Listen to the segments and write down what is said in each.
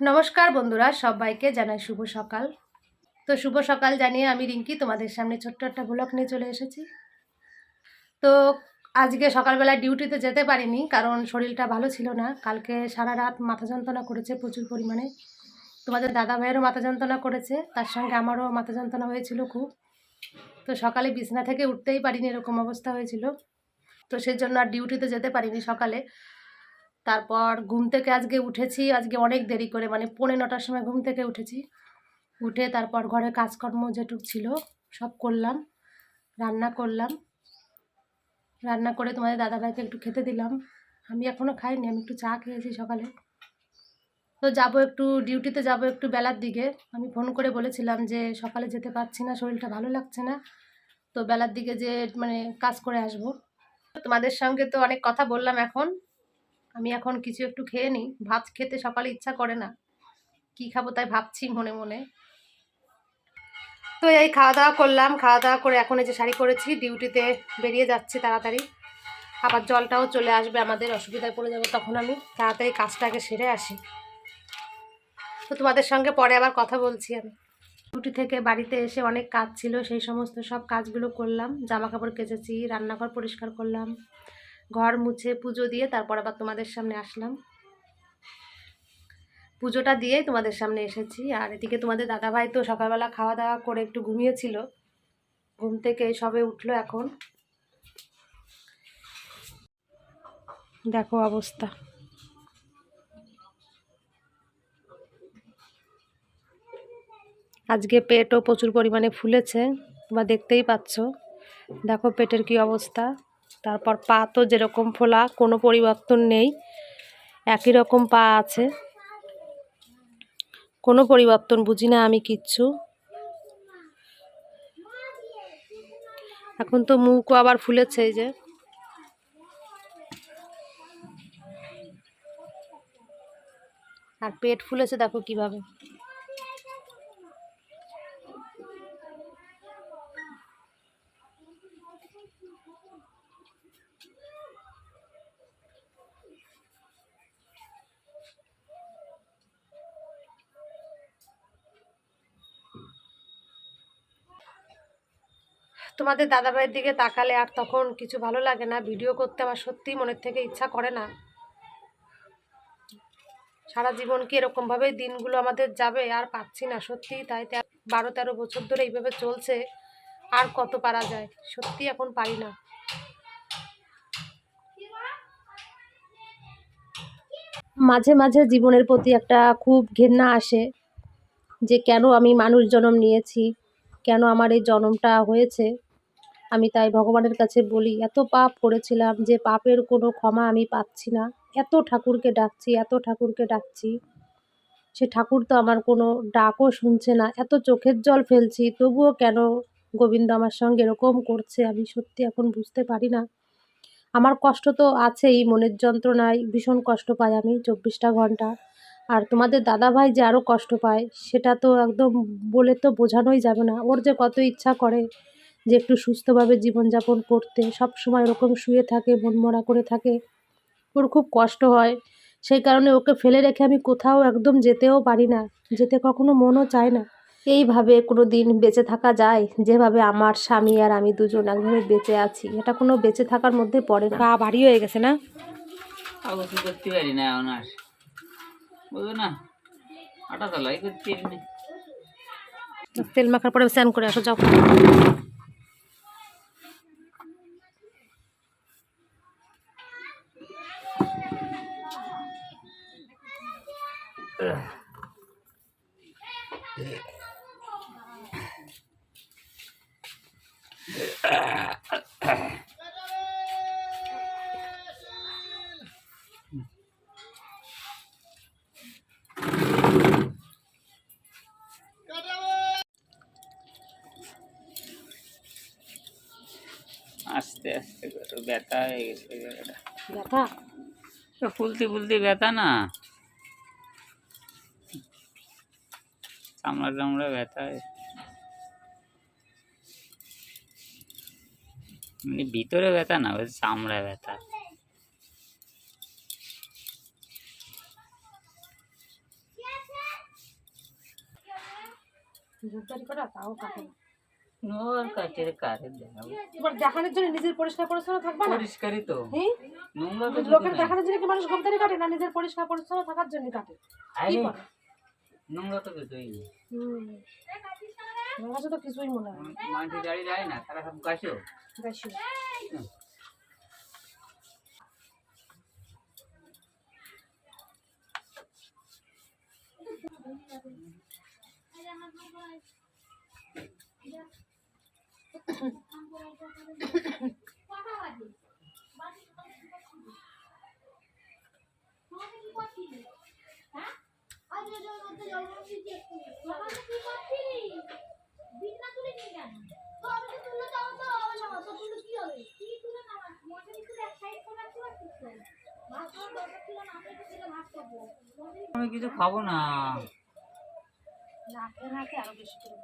নমস্কার বন্ধুরা, সবাইকে জানাই শুভ সকাল। তো শুভ সকাল জানিয়ে আমি রিঙ্কি, তোমাদের সামনে ছোট্ট একটা ব্লগ নিয়ে চলে এসেছি। তো আজকে সকালবেলা ডিউটিতে যেতে পারিনি, কারণ শরীরটা ভালো ছিল না। কালকে সারা রাত মাথা যন্ত্রণা করেছে প্রচুর পরিমাণে। তোমাদের দাদা ভাইয়েরও মাথা যন্ত্রণা করেছে, তার সঙ্গে আমারও মাথা যন্ত্রণা হয়েছিল খুব। তো সকালে বিছনা থেকে উঠতেই পারিনি, এরকম অবস্থা হয়েছিল। তো সেই জন্য আর ডিউটিতে যেতে পারিনি সকালে। তারপর ঘুম থেকে আজকে উঠেছি, আজকে অনেক দেরি করে মানে পৌনে নটার সময় ঘুম থেকে উঠেছি। উঠে তারপর ঘরে কাজকর্ম যেটুক ছিল, সব করলাম, রান্না করলাম। রান্না করে তোমাদের দাদাভাইকে একটু খেতে দিলাম। আমি এখনও খাইনি, আমি একটু চা খেয়েছি সকালে। তো যাব একটু, ডিউটিতে যাব একটু বেলার দিকে। আমি ফোন করে বলেছিলাম যে সকালে যেতে পারছি না, শরীরটা ভালো লাগছে না। তো বেলার দিকে যে মানে কাজ করে আসব। তোমাদের সঙ্গে তো অনেক কথা বললাম এখন। আমি এখন কিছু একটু খেয়ে নিই। ভাত খেতে সকালে ইচ্ছা করে না। কি খাব তাই ভাবছি মনে মনে। তো এই খাওয়া দাওয়া করলাম। খাওয়া দাওয়া করে এখন এই যে শাড়ি করেছি ডিউটিতে বেরিয়ে যাচ্ছি তাড়াতাড়ি। আবার জলটাও চলে আসবে, আমাদের অসুবিধায় পড়ে যাব তখন আমি। তাড়াতাড়ি কাজটাকে সেরে আসি। তো তোমাদের সঙ্গে পরে আবার কথা বলছি আমি। ডিউটি থেকে বাড়িতে এসে অনেক কাজ ছিল, সেই সমস্ত সব কাজগুলো করলাম। জামা কাপড় কেচেছি, রান্নাঘর পরিষ্কার করলাম। ঘর মুছে পুজো দিয়ে তারপর আবার তোমাদের সামনে আসলাম। পুজোটা দিয়েই তোমাদের সামনে এসেছি। আর এদিকে তোমাদের দাদাভাই তো সকালবেলা খাওয়া দাওয়া করে একটু ঘুমিয়েছিল। ঘুম থেকে সবে উঠল এখন। দেখো অবস্থা। আজকে পেটও প্রচুর পরিমাণে ফুলেছে, তোমরা দেখতেই পাচ্ছ। দেখো পেটের কি অবস্থা। তারপর পা তো যেরকম ফোলা, কোনো পরিবর্তন নেই। একই রকম পা আছে। কোনো পরিবর্তন বুঝি না আমি কিচ্ছু। এখন তো মুখও আবার ফুলেছে এই যে। আর পেট ফুলেছে দেখো কীভাবে। তোমাদের দাদাভাইয়ের দিকে তাকালে আর তখন কিছু ভালো লাগে না। ভিডিও করতে আমার সত্যিই মনের থেকে ইচ্ছা করে না। সারা জীবন কি এরকমভাবেই দিনগুলো আমাদের যাবে আর পাচ্ছি না। সত্যিই তাই বারো তেরো বছর ধরে এইভাবে চলছে, আর কত পারা যায়? সত্যি এখন পারি না। মাঝে মাঝে জীবনের প্রতি একটা খুব ঘেন্না আসে যে কেন আমি মানুষ জন্ম নিয়েছি, কেন আমার এই জন্মটা হয়েছে। আমি তাই ভগবানের কাছে বলি, এত পাপ করেছিলাম যে পাপের কোনো ক্ষমা আমি পাচ্ছি না। এত ঠাকুরকে ডাকছি, এত ঠাকুরকে ডাকছি। সে ঠাকুর তো আমার কোনো ডাকও শুনছে না। এত চোখের জল ফেলছি, তবুও কেন গোবিন্দ আমার সঙ্গে এরকম করছে? আমি সত্যি এখন বুঝতে পারি না। আমার কষ্ট তো আছেই, মনের যন্ত্রণায় ভীষণ কষ্ট পাই আমি চব্বিশটা ঘণ্টা। আর তোমাদের দাদাভাই যে আরও কষ্ট পায়, সেটা তো একদম বলে তো বোঝানোই যাবে না। ওর যে কত ইচ্ছা করে যে একটু সুস্থভাবে জীবনযাপন করতে সব সময় ওরকম শুয়ে থাকে মনমরা করে থাকে ওর খুব কষ্ট হয়। সেই কারণে ওকে ফেলে রেখে আমি কোথাও একদম যেতেও পারি না যেতে কখনো মনও চায় না। এইভাবে কোনো দিন বেঁচে থাকা যায় যেভাবে আমার স্বামী আর আমি দুজন একভাবে বেঁচে আছি। এটা কোনো বেঁচে থাকার মধ্যে পড়ে না। পা ভারী হয়ে গেছে না? আগে করতে পারি না এখন বুঝো না? আটা করতে তেল মাখার পরে স্নান করে আসো যাও। আস্তে আস্তে করে ব্যথা হয়ে গেছে জায়গাটা ব্যথা তো ফুলতে ফুলতে ব্যথা না চামড়া চামড়া ব্যথা মানে ভিতরে ব্যথা না ওই চামড়া ব্যথা। নিজের পরিষ্কার পরিচ্ছন্ন না? মানে লোকের দেখানোর কি কাটে না? নিজের পরিষ্কার পরিচ্ছন্ন থাকার জন্য কাটে। নোংরা তো কিছুই আমার কাছে তো কিছুই মনে হয় না। মাটি দাঁড়িয়ে যায় না তারা সব কাছেও বেশি আমি কিছু খাব না নাকে নাকে আরও বেশি করে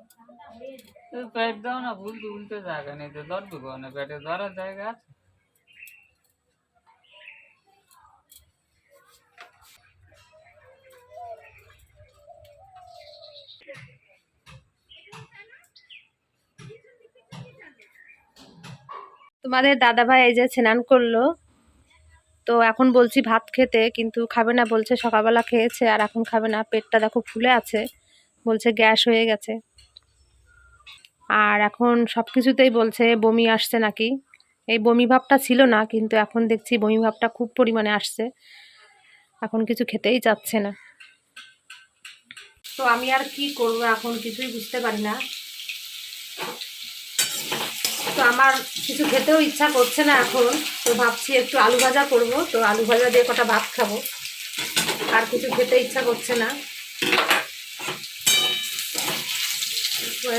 তুই পেট দাও না ভুলতে উল্টে জায়গা নেই তো ধরবে কোনে পেটে ধরার জায়গা আছে। তোমাদের দাদা ভাই এই যে স্নান করল তো এখন বলছি ভাত খেতে, কিন্তু খাবে না, বলছে সকালবেলা খেয়েছে আর এখন খাবে না, পেটটা দেখো ফুলে আছে, বলছে গ্যাস হয়ে গেছে। আর এখন সব কিছুতেই বলছে বমি আসছে নাকি, এই বমি ভাবটা ছিল না, কিন্তু এখন দেখছি বমি ভাবটা খুব পরিমাণে আসছে, এখন কিছু খেতেই চাচ্ছে না। তো আমি আর কি করব, এখন কিছুই বুঝতে পারি না। তো আমার কিছু খেতেও ইচ্ছা করছে না এখন, তো ভাবছি একটু আলু ভাজা করব, তো আলু ভাজা দিয়ে কটা ভাত খাব। আর কিছু খেতে ইচ্ছা করছে না।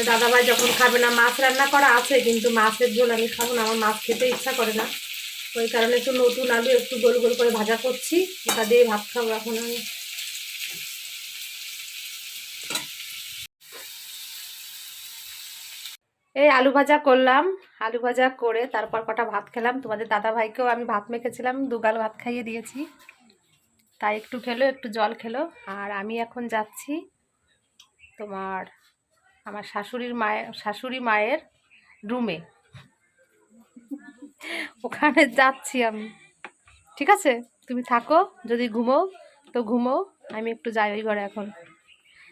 দাদাভাই যখন খাবে না, মাছ রান্না করা আছে, কিন্তু মাছের ঝোল আমি খাব না, আমার মাছ খেতে ইচ্ছা করে না। ওই কারণে একটু নতুন আলু একটু গোল গোল করে ভাজা করছি, ওটা দিয়ে ভাত খাব এখন আমি। এই আলু ভাজা করলাম, আলু ভাজা করে তারপর কটা ভাত খেলাম। তোমাদের দাদা ভাইকেও আমি ভাত মেখেছিলাম, দুগাল ভাত খাইয়ে দিয়েছি। তাই একটু খেলো, একটু জল খেলো। আর আমি এখন যাচ্ছি তোমার আমার শাশুড়ির মায়ের, শাশুড়ি মায়ের রুমে ওখানে যাচ্ছি আমি। ঠিক আছে? তুমি থাকো, যদি ঘুমো তো ঘুমো আমি একটু যাই ওই ঘরে এখন।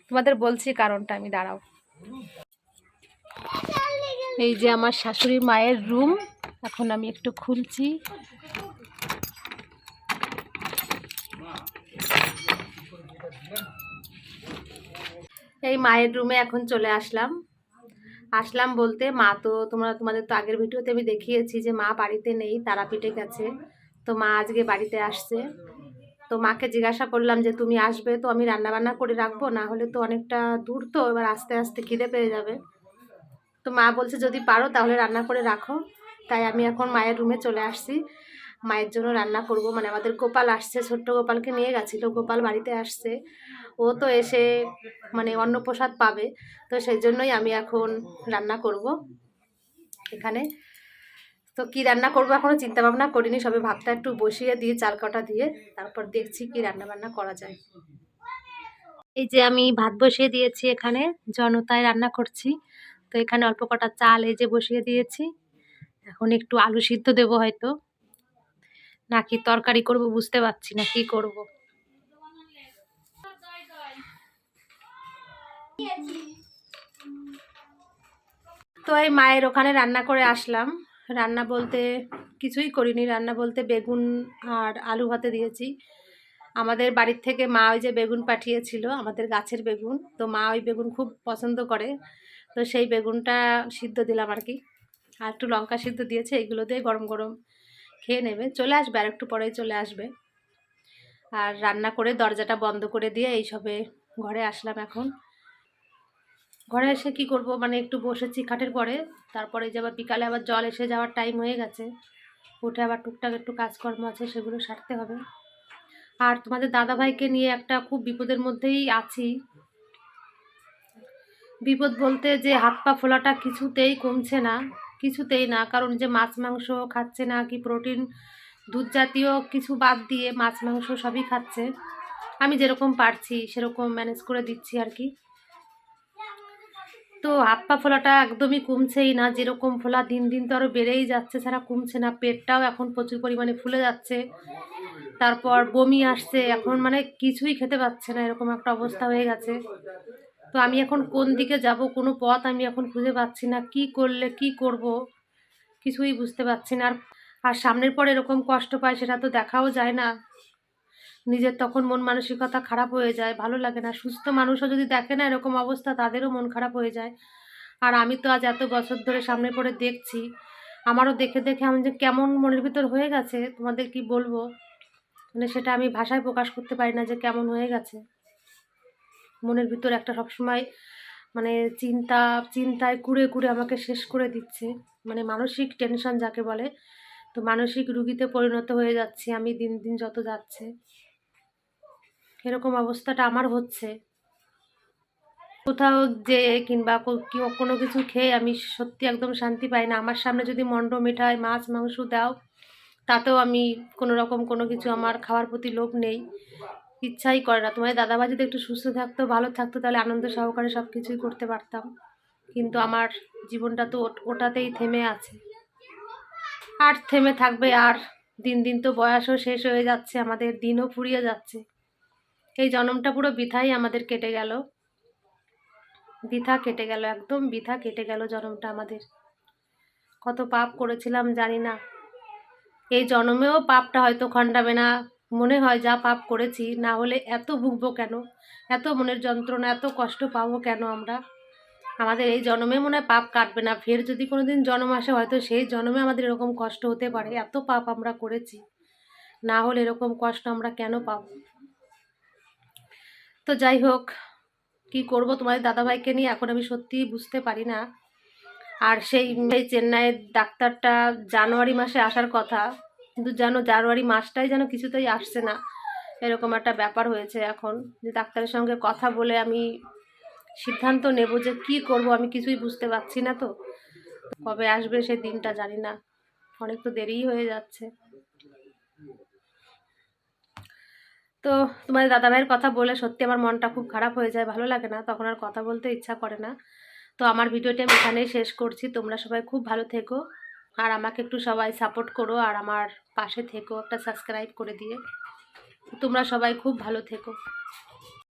তোমাদের বলছি কারণটা, আমি দাঁড়াও। এই যে আমার শাশুড়ি মায়ের রুম। এখন আমি একটু খুলছি। এই মায়ের রুমে এখন চলে আসলাম। আসলাম বলতে, মা তো তোমরা, তোমাদের তো আগের ভিডিওতে আমি দেখিয়েছি যে মা বাড়িতে নেই, তারাপীঠে গেছে। তো মা আজকে বাড়িতে আসছে। তো মাকে জিজ্ঞাসা করলাম যে, তুমি আসবে? তো আমি রান্নাবান্না করে রাখব? না হলে তো অনেকটা দূর তো, এবার আস্তে আস্তে খিদে পেয়ে যাবে। তো মা বলছে, যদি পারো তাহলে রান্না করে রাখো। তাই আমি এখন মায়ের রুমে চলে আসছি। মায়ের জন্য রান্না করব। মানে আমাদের গোপাল আসছে, ছোট্ট গোপালকে নিয়ে গেছিল। গোপাল বাড়িতে আসছে। ও তো এসে মানে অন্নপ্রসাদ পাবে। তো সেই জন্যই আমি এখন রান্না করব এখানে। তো কি রান্না করব এখনও চিন্তা ভাবনা করিনি। সবে ভাতটা একটু বসিয়ে দিয়ে, চাল কাটা দিয়ে তারপর দেখছি কি রান্না বান্না করা যায়। এই যে আমি ভাত বসিয়ে দিয়েছি এখানে। জনতায় রান্না করছি। তো এখানে অল্প কটা চাল এই যে বসিয়ে দিয়েছি। এখন একটু আলু সিদ্ধ দেবো হয়তো। নাকি তরকারি করব বুঝতে পারছি না, কি করব? তো এই মায়ের ওখানে রান্না করে আসলাম। রান্না বলতে কিছুই করিনি, রান্না বলতে বেগুন আর আলু ভাতে দিয়েছি। আমাদের বাড়ির থেকে মা ওই যে বেগুন পাঠিয়েছিল, আমাদের গাছের বেগুন। তো মা ওই বেগুন খুব পছন্দ করে। তো সেই বেগুনটা সিদ্ধ দিলাম আর কি। আর একটু লঙ্কা সিদ্ধ দিয়েছে, এগুলো দিয়ে গরম গরম খেয়ে নেবে। চলে আসবে, আর একটু পরেই চলে আসবে। আর রান্না করে দরজাটা বন্ধ করে দিয়ে এই সবে ঘরে আসলাম এখন। ঘরে এসে কি করব মানে একটু বসেছি খাটের পরে। তারপরে যে আবার বিকালে আবার জল এসে যাওয়ার টাইম হয়ে গেছে। উঠে আবার টুকটাক একটু কাজকর্ম আছে, সেগুলো সারতে হবে। আর তোমাদের দাদাভাইকে নিয়ে একটা খুব বিপদের মধ্যেই আছি। বিপদ বলতে যে হাত পা ফোলাটা কিছুতেই কমছে না, কিছুতেই না। কারণ যে মাছ, মাংস খাচ্ছে না কি প্রোটিন, দুধ জাতীয় কিছু বাদ দিয়ে মাছ, মাংস সবই খাচ্ছে। আমি যেরকম পারছি, সেরকম ম্যানেজ করে দিচ্ছি আর কি। তো হাত পা ফোলাটা একদমই কমছেই না, যেরকম ফোলা দিন দিন তো আরও বেড়েই যাচ্ছে, ছাড়া কমছে না। পেটটাও এখন প্রচুর পরিমাণে ফুলে যাচ্ছে। তারপর বমি আসছে, এখন মানে কিছুই খেতে পাচ্ছে না, এরকম একটা অবস্থা হয়ে গেছে। তো আমি এখন কোন দিকে যাব, কোনো পথ আমি এখন খুঁজে পাচ্ছি না, কি করলে কি করব, কিছুই বুঝতে পারছি না। আর আর সামনের পর এরকম কষ্ট পায় সেটা তো দেখাও যায় না। নিজের তখন মন মানসিকতা খারাপ হয়ে যায়, ভালো লাগে না। সুস্থ মানুষও যদি দেখে না এরকম অবস্থা, তাদেরও মন খারাপ হয়ে যায়। আর আমি তো আজ এত বছর ধরে সামনে পড়ে দেখছি, আমারও দেখে দেখে আমি যে কেমন মনের ভিতর হয়ে গেছে, তোমাদের কি বলব? মানে সেটা আমি ভাষায় প্রকাশ করতে পারি না যে কেমন হয়ে গেছে। মনের ভিতর একটা সবসময় মানে চিন্তা, চিন্তায় কুড়ে কুড়ে আমাকে শেষ করে দিচ্ছে। মানে মানসিক টেনশন যাকে বলে, তো মানসিক রুগীতে পরিণত হয়ে যাচ্ছি আমি দিন দিন যত যাচ্ছে। এরকম অবস্থাটা আমার হচ্ছে। কোথাও যে কিংবা কোনো কিছু খেয়ে আমি সত্যি একদম শান্তি পাই না। আমার সামনে যদি মণ্ড মিঠাই, মাছ, মাংস দাও, তাতেও আমি কোনো রকম কোনো কিছু আমার খাওয়ার প্রতি লোভ নেই। ইচ্ছাই করে না। তোমার দাদাভাই যদি একটু সুস্থ থাকতো, ভালো থাকতো, তাহলে আনন্দ সহকারে সব কিছুই করতে পারতাম। কিন্তু আমার জীবনটা তো ওটাতেই থেমে আছে। আর থেমে থাকবে আর। দিন দিন তো বয়সও শেষ হয়ে যাচ্ছে, আমাদের দিনও ফুরিয়ে যাচ্ছে। এই জন্মটা পুরো বৃথাই আমাদের কেটে গেল। বৃথা কেটে গেল, একদম বৃথা কেটে গেল জন্মটা আমাদের। কত পাপ করেছিলাম, জানি না। এই জন্মেও পাপটা হয়তো খণ্ডাবে না। মনে হয় যা পাপ করেছি, না হলে এত ভুগবো কেন? এত মনের যন্ত্রণা, এত কষ্ট পাবো কেন আমরা? আমাদের এই জন্মে মনে হয় পাপ কাটবে না। ফের যদি কোনো দিন জন্ম আসে, হয়তো সেই জন্মে আমাদের এরকম কষ্ট হতে পারে। এত পাপ আমরা করেছি, না হলে এরকম কষ্ট আমরা কেন পাবো? তো যাই হোক, কি করব তোমাদের দাদাভাইকে নিয়ে? এখন আমি সত্যিই বুঝতে পারি না। আর সেই চেন্নাইয়ের ডাক্তারটা জানুয়ারি মাসে আসার কথা। কিন্তু যেন জানুয়ারি মাসটাই যেন কিছুতেই আসছে না। এরকম একটা ব্যাপার হয়েছে এখন যে ডাক্তারের সঙ্গে কথা বলে আমি সিদ্ধান্ত নেব যে কি করব, আমি কিছুই বুঝতে পারছি না তো। কবে আসবে সেই দিনটা জানি না। অনেক তো দেরিই হয়ে যাচ্ছে। তো তোমাদের দাদাভাইয়ের কথা বলে সত্যি আমার মনটা খুব খারাপ হয়ে যায়, ভালো লাগে না। তখন আর কথা বলতে ইচ্ছা করে না। তো আমার ভিডিওটি আমি এখানেই শেষ করছি। তোমরা সবাই খুব ভালো থেকো। আর আমাকে একটু সবাই সাপোর্ট করো আর আমার পাশে থেকো, একটা সাবস্ক্রাইব করে দিয়ে। তোমরা সবাই খুব ভালো থেকো।